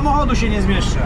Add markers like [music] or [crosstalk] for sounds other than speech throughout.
samochodu się nie zmieszczę.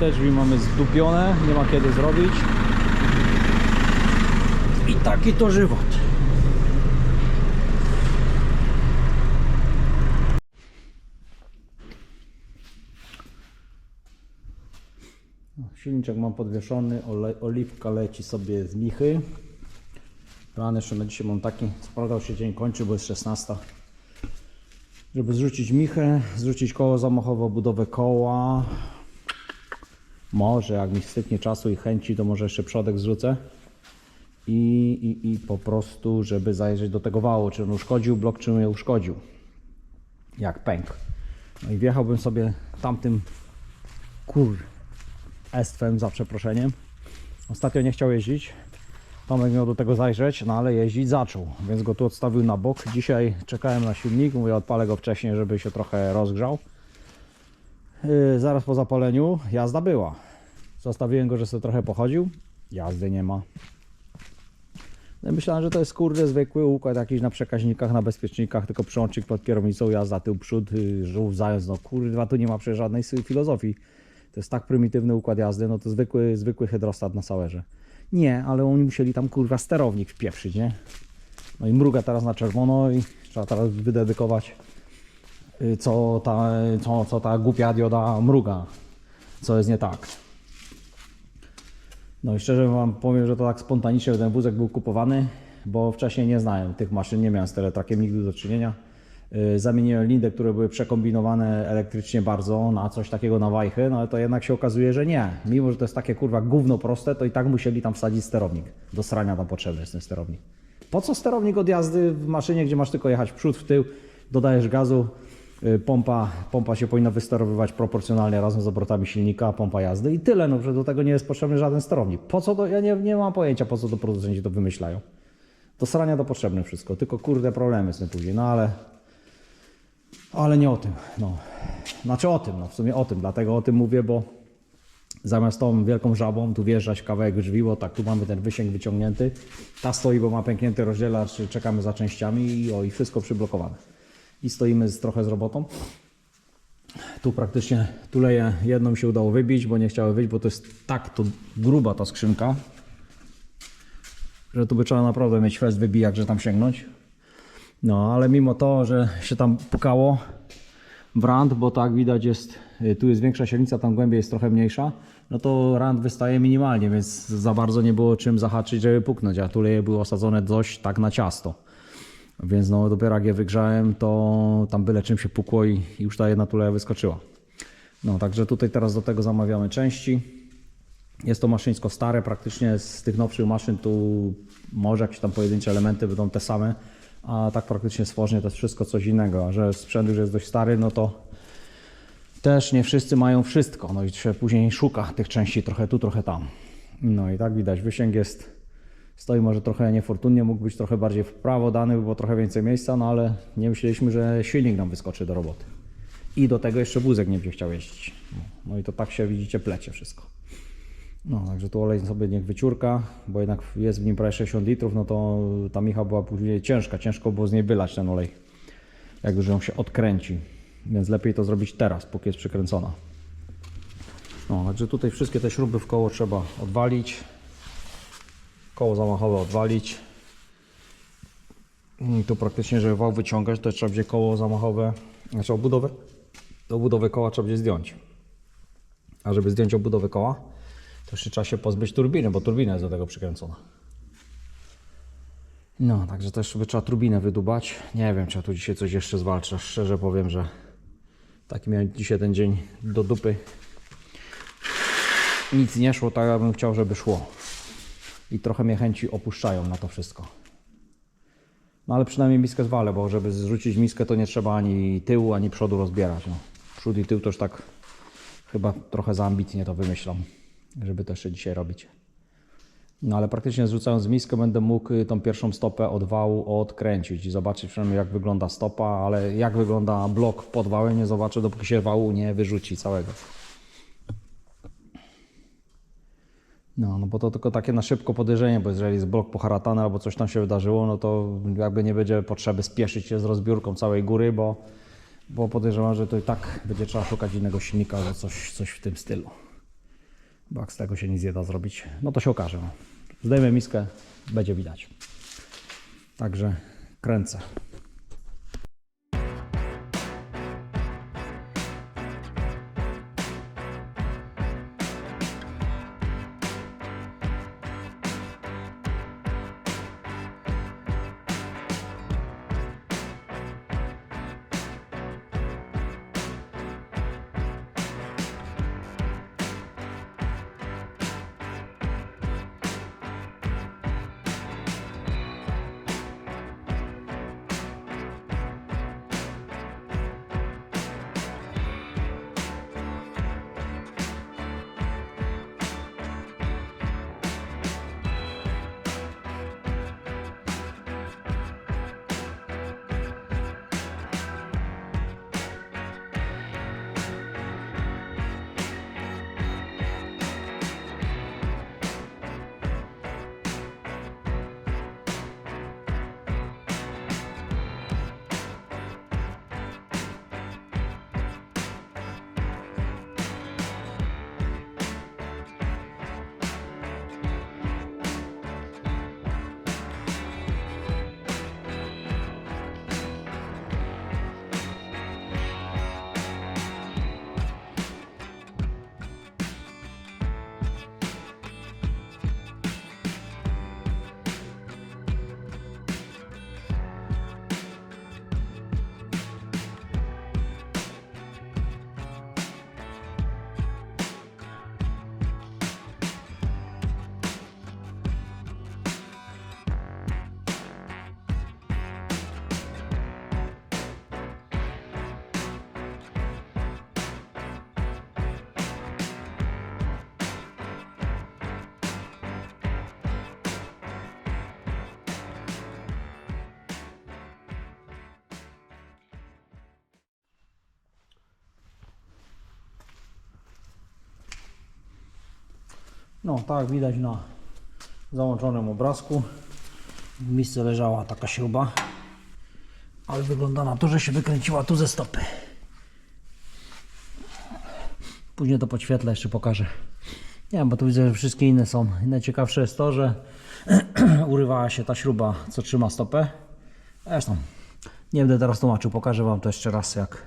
Te drzwi mamy zdupione, nie ma kiedy zrobić. I taki to żywot. Silniczek mam podwieszony, oliwka leci sobie z michy. Plan jeszcze na dzisiaj mam taki, sprawdzał się dzień kończy, bo jest 16 żeby zrzucić michę, zrzucić koło zamachowe, budowę koła. Może jak mi styknie czasu i chęci, to może jeszcze przodek zrzucę. I, i, I po prostu, żeby zajrzeć do tego wału, czy on uszkodził blok, czy nie uszkodził. Jak pęk. No i wjechałbym sobie tamtym kur estwem za przeproszeniem. Ostatnio nie chciał jeździć. Tomek miał do tego zajrzeć, no ale jeździć zaczął, więc go tu odstawił na bok. Dzisiaj czekałem na silnik, mówię odpalę go wcześniej, żeby się trochę rozgrzał. Yy, zaraz po zapaleniu jazda była. Zostawiłem go, że sobie trochę pochodził. Jazdy nie ma. No myślałem, że to jest kurde zwykły układ jakiś na przekaźnikach, na bezpiecznikach, tylko przełącznik pod kierownicą, jazda tył przód, yy, żółw zając, no kurwa tu nie ma przecież żadnej filozofii. To jest tak prymitywny układ jazdy, no to zwykły, zwykły hydrostat na Sauerze. Nie, ale oni musieli tam kurwa sterownik wpieprzyć, nie? No i mruga teraz na czerwono i trzeba teraz wydedykować co ta, co, co ta głupia dioda mruga, co jest nie tak. No i szczerze Wam powiem, że to tak spontanicznie ten wózek był kupowany, bo wcześniej nie znałem tych maszyn, nie miałem z teletrakiem nigdy do czynienia. Yy, Zamieniłem lindy, które były przekombinowane elektrycznie bardzo na coś takiego na wajchy, no ale to jednak się okazuje, że nie. Mimo, że to jest takie kurwa gówno proste, to i tak musieli tam wsadzić sterownik. Do srania tam potrzebny jest ten sterownik. Po co sterownik od jazdy w maszynie, gdzie masz tylko jechać w przód, w tył, dodajesz gazu, pompa, pompa się powinna wysterowywać proporcjonalnie razem z obrotami silnika, pompa jazdy i tyle, no że do tego nie jest potrzebny żaden sterownik. Po co to? Ja nie, nie mam pojęcia, po co to producenci to wymyślają. Do srania to potrzebne wszystko, tylko kurde problemy z tym później, no ale ale nie o tym, no. Znaczy o tym, no w sumie o tym, dlatego o tym mówię, bo zamiast tą wielką żabą tu wjeżdżać kawałek drzwi, tak tu mamy ten wysięg wyciągnięty, ta stoi, bo ma pęknięty rozdzielacz, czekamy za częściami i o i wszystko przyblokowane. I stoimy z, trochę z robotą. Tu praktycznie tuleję, jedną się udało wybić, bo nie chciały wyjść, bo to jest tak to gruba ta skrzynka, że tu by trzeba naprawdę mieć fest wybijak, że tam sięgnąć. No, ale mimo to, że się tam pukało w rand, bo tak widać jest, y, tu jest większa średnica, tam głębiej jest trochę mniejsza, no to rand wystaje minimalnie, więc za bardzo nie było czym zahaczyć, żeby puknąć, a tuleje były osadzone dość tak na ciasto. Więc no dopiero jak je wygrzałem, to tam byle czym się pukło i już ta jedna tuleja wyskoczyła. No, także tutaj teraz do tego zamawiamy części. Jest to maszyńsko stare, praktycznie z tych nowszych maszyn tu może jakieś tam pojedyncze elementy będą te same, a tak praktycznie stworzenie to jest wszystko coś innego, a że sprzęt już jest dość stary, no to też nie wszyscy mają wszystko, no i się później szuka tych części trochę tu, trochę tam. No i tak widać, wysięg jest, stoi może trochę niefortunnie, mógł być trochę bardziej w prawo dany, by było trochę więcej miejsca, no ale nie myśleliśmy, że silnik nam wyskoczy do roboty. I do tego jeszcze wózek nie będzie chciał jeździć. No, i to tak się widzicie plecie wszystko. No, także tu olej sobie niech wyciurka, bo jednak jest w nim prawie 60 litrów, no to ta micha była później ciężka, ciężko było z niej wylać ten olej, jak już ją się odkręci, więc lepiej to zrobić teraz, póki jest przykręcona. No, także tutaj wszystkie te śruby w koło trzeba odwalić, koło zamachowe odwalić. I tu praktycznie, żeby wał wyciągać, to trzeba będzie koło zamachowe, znaczy obudowę, obudowę koła trzeba będzie zdjąć. A żeby zdjąć obudowę koła, to jeszcze trzeba się pozbyć turbiny, bo turbina jest do tego przykręcona. No, także też by trzeba turbinę wydubać. Nie wiem, czy ja tu dzisiaj coś jeszcze zwalczę. Szczerze powiem, że taki miałem dzisiaj ten dzień do dupy. Nic nie szło tak, jakbym chciał, żeby szło. I trochę mnie chęci opuszczają na to wszystko. No ale przynajmniej miskę zwalę, bo żeby zrzucić miskę, to nie trzeba ani tyłu, ani przodu rozbierać. No. Przód i tył już tak chyba trochę za ambitnie to wymyślam, żeby to jeszcze dzisiaj robić. No ale praktycznie zrzucając miskę będę mógł tą pierwszą stopę od wału odkręcić i zobaczyć przynajmniej jak wygląda stopa, ale jak wygląda blok pod wałem nie zobaczę dopóki się wału nie wyrzuci całego. No, no bo to tylko takie na szybko podejrzenie, bo jeżeli jest blok poharatany albo coś tam się wydarzyło, no to jakby nie będzie potrzeby spieszyć się z rozbiórką całej góry, bo, bo podejrzewam, że to i tak będzie trzeba szukać innego silnika albo coś, coś w tym stylu. Bo jak z tego się nic nie da zrobić, no to się okaże. No. Zdejmę miskę, będzie widać. Także kręcę. No, tak widać na załączonym obrazku. W miejscu leżała taka śruba, ale wygląda na to, że się wykręciła tu ze stopy. Później to podświetlę, jeszcze pokażę. Nie wiem, bo tu widzę, że wszystkie inne są. Najciekawsze jest to, że [clears throat] urywała się ta śruba, co trzyma stopę. Zresztą, nie będę teraz tłumaczył, pokażę Wam to jeszcze raz, jak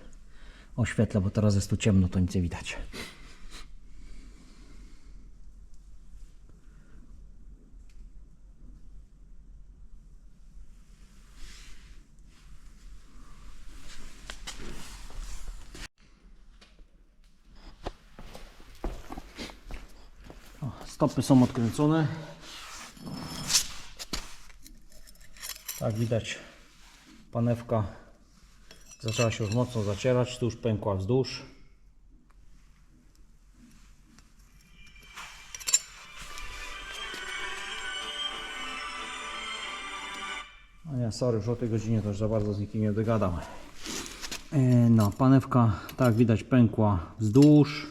oświetlę, bo teraz jest tu ciemno, to nic nie widać. O, Są odkręcone. Tak widać, panewka zaczęła się już mocno zacierać, tu już pękła wzdłuż. A nie, sorry, już o tej godzinie już za bardzo z nikim nie dogadam. E, No, panewka, tak widać, pękła wzdłuż.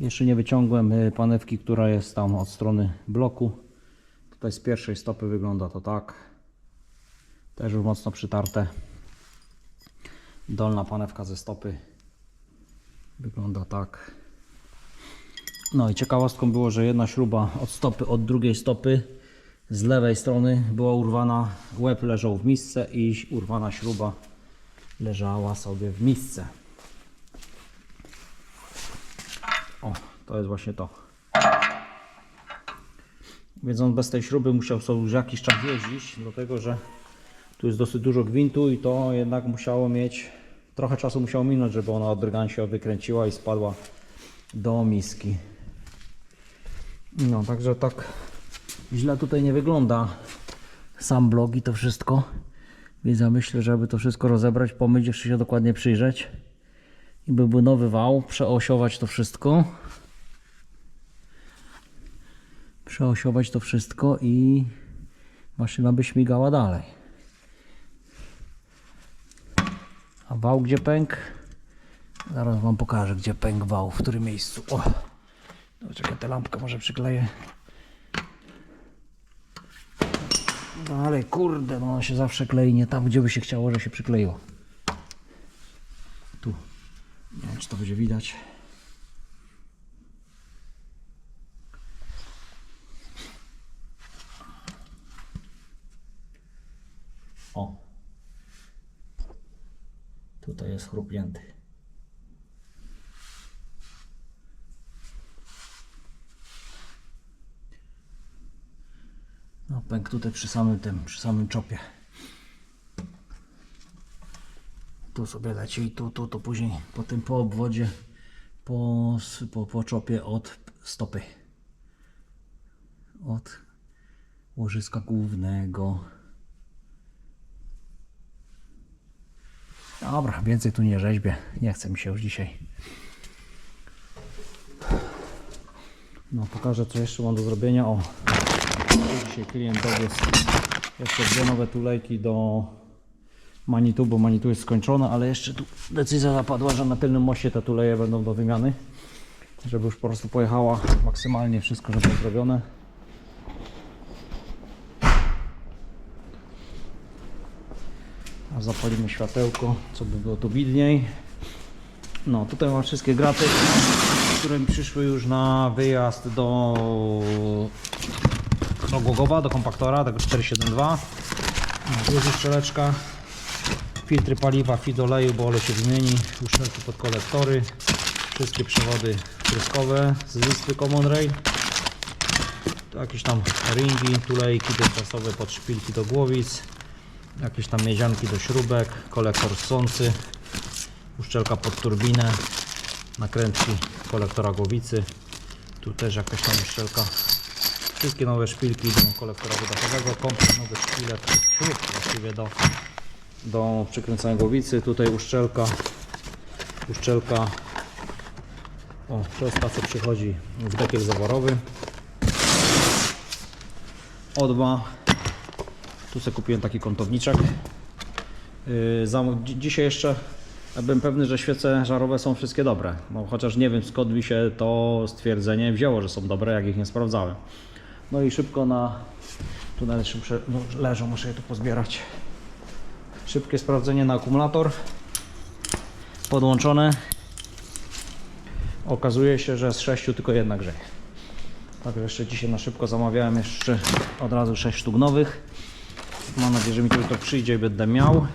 Jeszcze nie wyciągłem y, panewki, która jest tam od strony bloku. Tutaj z pierwszej stopy wygląda to tak. Też już mocno przytarte. Dolna panewka ze stopy wygląda tak. No i ciekawostką było, że jedna śruba od stopy, od drugiej stopy z lewej strony była urwana. Łeb leżał w misce i urwana śruba leżała sobie w misce. O, to jest właśnie to. Więc on bez tej śruby musiał sobie już jakiś czas jeździć, dlatego że tu jest dosyć dużo gwintu i to jednak musiało mieć, trochę czasu musiało minąć, żeby ona od się wykręciła i spadła do miski. No, także tak źle tutaj nie wygląda sam blog i to wszystko. Więc ja myślę, żeby to wszystko rozebrać, pomyć, jeszcze się dokładnie przyjrzeć i by był nowy wał, przeosiować to wszystko. Przeosiować to wszystko i maszyna by śmigała dalej. A wał gdzie pęk? Zaraz wam pokażę gdzie pęk wał, w którym miejscu. O! No, czekaj, tę lampkę może przykleję. No ale kurde, no ona się zawsze klei nie tam, gdzie by się chciało, że się przykleiło. Tu. Nie wiem, czy to będzie widać. O. Tutaj jest chrupnięty. No pęk tutaj przy samym tym, przy samym czopie. Tu sobie leci i tu, tu, to później po tym po obwodzie, po, po, po czopie od stopy. Od łożyska głównego. Dobra, więcej tu nie rzeźbię. Nie chce mi się już dzisiaj. No, pokażę co jeszcze mam do zrobienia. O, dzisiaj klient dowiózł jeszcze dwie nowe tulejki do Manitu, bo Manitu jest skończone, ale jeszcze tu decyzja zapadła, że na tylnym moście te tuleje będą do wymiany. Żeby już po prostu pojechała maksymalnie wszystko, żeby zrobione. Zapalimy światełko, co by było tu widniej. No, tutaj mam wszystkie graty, które mi przyszły już na wyjazd do, do Głogowa, do kompaktora, tego 472. No, tu jest uszczeleczka, filtry paliwa, feed oleju, bo olej się wymieni, uszczelki pod kolektory, wszystkie przewody wtryskowe z listy Common Rail. Jakieś tam ringi, tulejki doczasowne pod szpilki do głowic, jakieś tam miedzianki do śrubek, kolektor ssący, uszczelka pod turbinę, nakrętki kolektora głowicy, tu też jakaś tam uszczelka, wszystkie nowe szpilki do kolektora wydechowego, komplet nowych szpilek, śrub właściwie do, do przykręcania głowicy, tutaj uszczelka, uszczelka, o, ta co przychodzi w dekiel zaworowy, O2, tu sobie kupiłem taki kątowniczek. Yy, dzisiaj jeszcze byłem pewny, że świece żarowe są wszystkie dobre. No, chociaż nie wiem skąd mi się to stwierdzenie wzięło, że są dobre, jak ich nie sprawdzałem. No i szybko na. Tu muszę, no, leżą, muszę je tu pozbierać. Szybkie sprawdzenie na akumulator. Podłączone. Okazuje się, że z 6 tylko jedna grzeje. Także jeszcze dzisiaj na szybko zamawiałem jeszcze od razu 6 sztuk nowych. Mam nadzieję, że mi to przyjdzie i będę miał.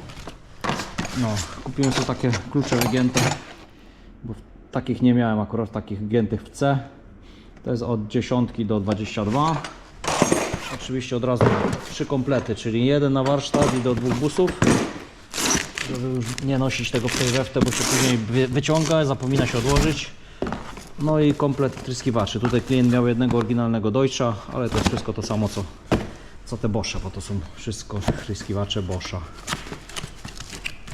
No, kupiłem sobie takie klucze wygięte, bo takich nie miałem akurat, takich giętych w C. To jest od 10 do 22. Oczywiście od razu trzy komplety, czyli jeden na warsztat i do dwóch busów. Żeby już nie nosić tego w tej bo się później wy- wyciąga, zapomina się odłożyć. No i komplet tryskiwaczy. Tutaj klient miał jednego oryginalnego Deutscha, ale to jest wszystko to samo co, co te Bosche, bo to są wszystko tryskiwacze Boscha.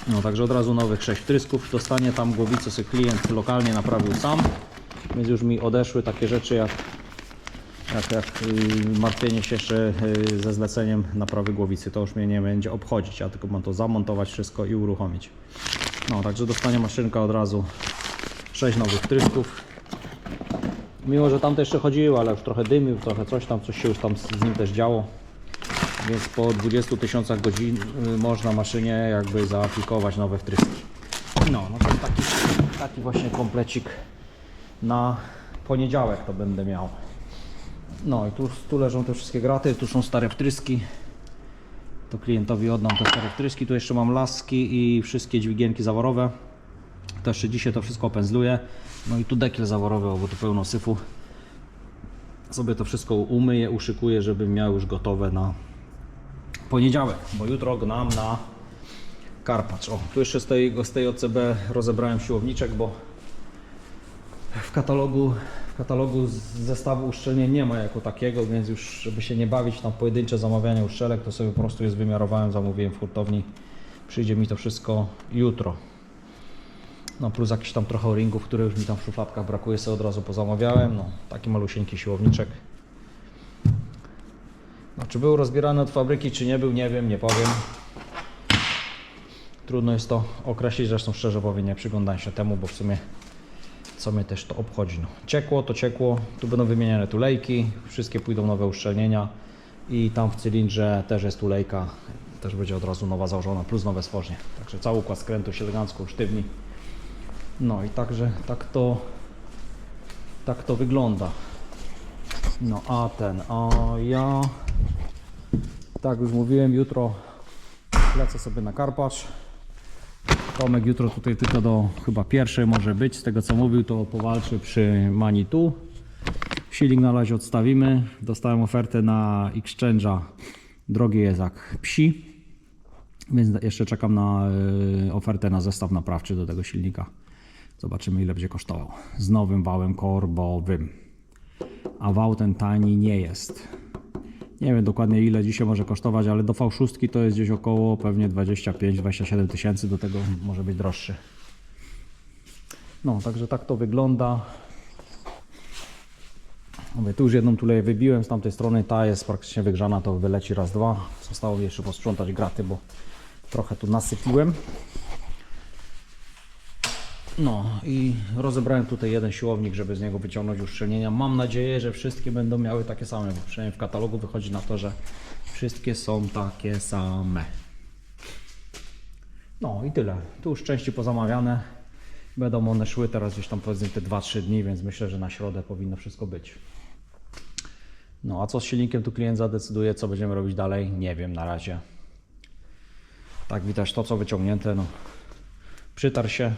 No także od razu nowych 6 trysków dostanie tam głowicę sobie klient lokalnie naprawił sam. Więc już mi odeszły takie rzeczy jak, jak, jak yy, martwienie się jeszcze yy, ze zleceniem naprawy głowicy. To już mnie nie będzie obchodzić, ja tylko mam to zamontować wszystko i uruchomić. No także dostanie maszynka od razu 6 nowych trysków. Mimo, że tamte jeszcze chodziły, ale już trochę dymił, trochę coś tam, coś się już tam z nim też działo. Więc po 20 tysiącach godzin y, można maszynie jakby zaaplikować nowe wtryski. No, no to taki, taki właśnie komplecik na poniedziałek to będę miał. No i tu, tu leżą te wszystkie graty, tu są stare wtryski. To klientowi oddam te stare wtryski. Tu jeszcze mam laski i wszystkie dźwigienki zaworowe. To jeszcze dzisiaj to wszystko opędzluję. No i tu dekiel zaworowy, bo tu pełno syfu. Sobie to wszystko umyję, uszykuję, żebym miał już gotowe na poniedziałek, bo jutro gnam na Karpacz. O, tu jeszcze z tej, z tej OCB rozebrałem siłowniczek, bo w katalogu, w katalogu zestawu uszczelnień nie ma jako takiego, więc już żeby się nie bawić na pojedyncze zamawianie uszczelek, to sobie po prostu je wymiarowałem, zamówiłem w hurtowni. Przyjdzie mi to wszystko jutro. No plus jakieś tam trochę ringów, które już mi tam w szufladkach brakuje, sobie od razu pozamawiałem. No, taki malusieńki siłowniczek. No, czy był rozbierany od fabryki, czy nie był, nie wiem, nie powiem. Trudno jest to określić, zresztą szczerze powiem, nie przyglądam się temu, bo w sumie co mnie też to obchodzi. No, ciekło to ciekło, tu będą wymieniane tulejki, wszystkie pójdą nowe uszczelnienia i tam w cylindrze też jest tulejka, też będzie od razu nowa założona, plus nowe stworzenie. Także cały układ skrętu się elegancko usztywni. No i także tak to, tak to wygląda. No a ten, a ja tak już mówiłem, jutro lecę sobie na Karpacz. Tomek jutro tutaj tylko do chyba pierwszej może być, z tego co mówił to powalczy przy Manitu. Silnik na razie odstawimy. Dostałem ofertę na Exchange'a. Drogi jest jak psi. Więc jeszcze czekam na y, ofertę na zestaw naprawczy do tego silnika. Zobaczymy ile będzie kosztował. Z nowym wałem korbowym. A wał ten tani nie jest. Nie wiem dokładnie ile dzisiaj może kosztować, ale do V6 to jest gdzieś około pewnie 25-27 tysięcy, do tego może być droższy. No, także tak to wygląda. Mówię, tu już jedną tuleję wybiłem z tamtej strony, ta jest praktycznie wygrzana, to wyleci raz, dwa. Zostało mi jeszcze posprzątać graty, bo trochę tu nasypiłem. No i rozebrałem tutaj jeden siłownik, żeby z niego wyciągnąć uszczelnienia. Mam nadzieję, że wszystkie będą miały takie same, bo przynajmniej w katalogu wychodzi na to, że wszystkie są takie same. No i tyle. Tu już części pozamawiane. Będą one szły teraz gdzieś tam powiedzmy te 2-3 dni, więc myślę, że na środę powinno wszystko być. No a co z silnikiem tu klient zadecyduje, co będziemy robić dalej? Nie wiem na razie. Tak widać to co wyciągnięte, no przytarł się.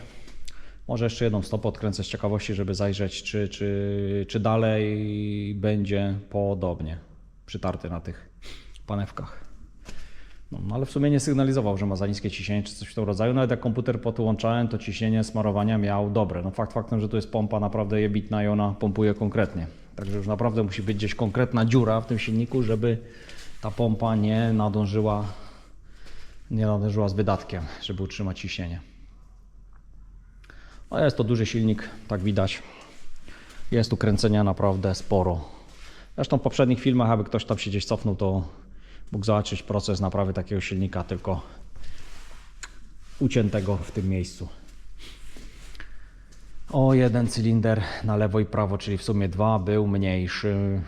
Może jeszcze jedną stopę odkręcę z ciekawości, żeby zajrzeć, czy, czy, czy dalej będzie podobnie przytarty na tych panewkach. No, no ale w sumie nie sygnalizował, że ma za niskie ciśnienie czy coś w tym rodzaju. Nawet jak komputer podłączałem, to ciśnienie smarowania miał dobre. No fakt faktem, że tu jest pompa naprawdę jebitna i ona pompuje konkretnie. Także już naprawdę musi być gdzieś konkretna dziura w tym silniku, żeby ta pompa nie nadążyła, nie nadążyła z wydatkiem, żeby utrzymać ciśnienie. No jest to duży silnik, tak widać. Jest tu kręcenia naprawdę sporo. Zresztą w poprzednich filmach, aby ktoś tam się gdzieś cofnął, to mógł zobaczyć proces naprawy takiego silnika, tylko uciętego w tym miejscu. o jeden cylinder na lewo i prawo, czyli w sumie dwa, był mniejszy.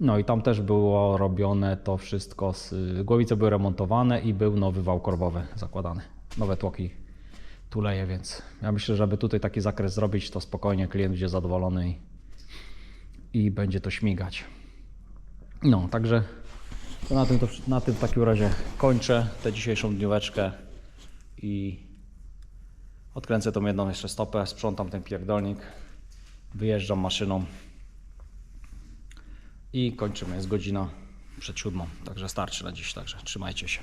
No i tam też było robione to wszystko, z, głowice były remontowane i był nowy wał korbowy zakładany. Nowe tłoki tuleje, więc ja myślę, żeby tutaj taki zakres zrobić, to spokojnie klient będzie zadowolony i, i będzie to śmigać. No, także to na, tym to, na tym w takim razie kończę tę dzisiejszą dnióweczkę i odkręcę tą jedną jeszcze stopę, sprzątam ten pierdolnik, wyjeżdżam maszyną i kończymy. Jest godzina przed siódmą, także starczy na dziś, także trzymajcie się.